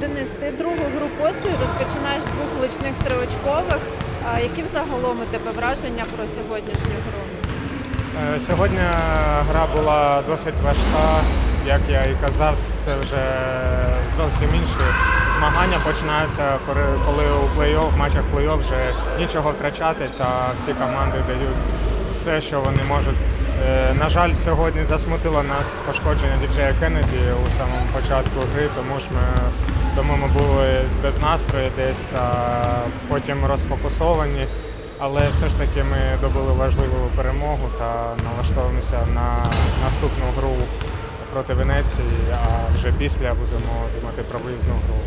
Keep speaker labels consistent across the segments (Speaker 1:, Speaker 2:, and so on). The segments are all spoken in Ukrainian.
Speaker 1: Денис, ти другу гру поспіль розпочинаєш з двох влучних триочкових. Які взагалом у тебе враження про сьогоднішню гру?
Speaker 2: Е, Сьогодні гра була досить важка. Як я і казав, це вже зовсім інші змагання починаються, коли- коли у плей-офф, в матчах плей-офф вже нічого втрачати, та всі команди дають все, що вони можуть. Е, На жаль, сьогодні засмутило нас пошкодження діджея Кеннеді у самому початку гри, тому ж ми тому ми були без настрою десь та потім розфокусовані. Але все ж таки ми добили важливу перемогу та налаштовуємося на наступну гру проти Венеції, а вже після будемо думати про виїзну гру.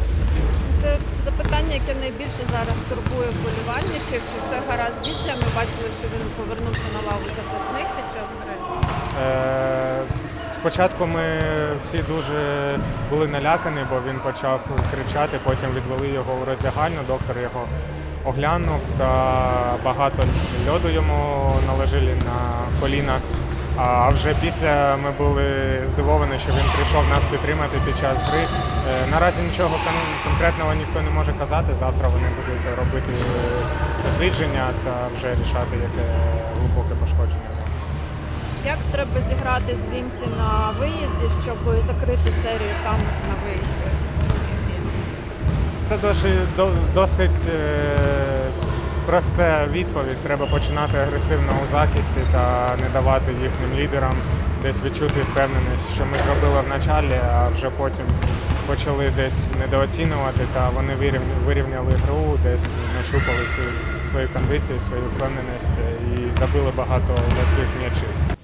Speaker 1: Це запитання, яке найбільше зараз турбує вболівальників. Чи все гаразд діджеєм? Ми бачили, що він повернувся на лаву.
Speaker 2: Е, Спочатку ми всі дуже були налякані, бо він почав кричати, потім відвели його у роздягальню, доктор його оглянув та багато льоду йому наложили на коліна. А вже після ми були здивовані, що він прийшов нас підтримати під час гри. Е, Наразі нічого конкретного ніхто не може казати. Завтра вони будуть робити дослідження та вже рішати, яке глибоке пошкодження.
Speaker 1: Як треба зіграти з Вімсі на виїзді, щоб закрити серію там на виїзді?
Speaker 2: Це досить, досить е, проста відповідь. Треба починати агресивно у захисті та не давати їхнім лідерам десь відчути впевненість, що ми зробили в началі, а вже потім почали десь недооцінювати, та вони вирівняли гру, десь нащупали ці свої кондиції, свою впевненість і забили багато легких м'ячів.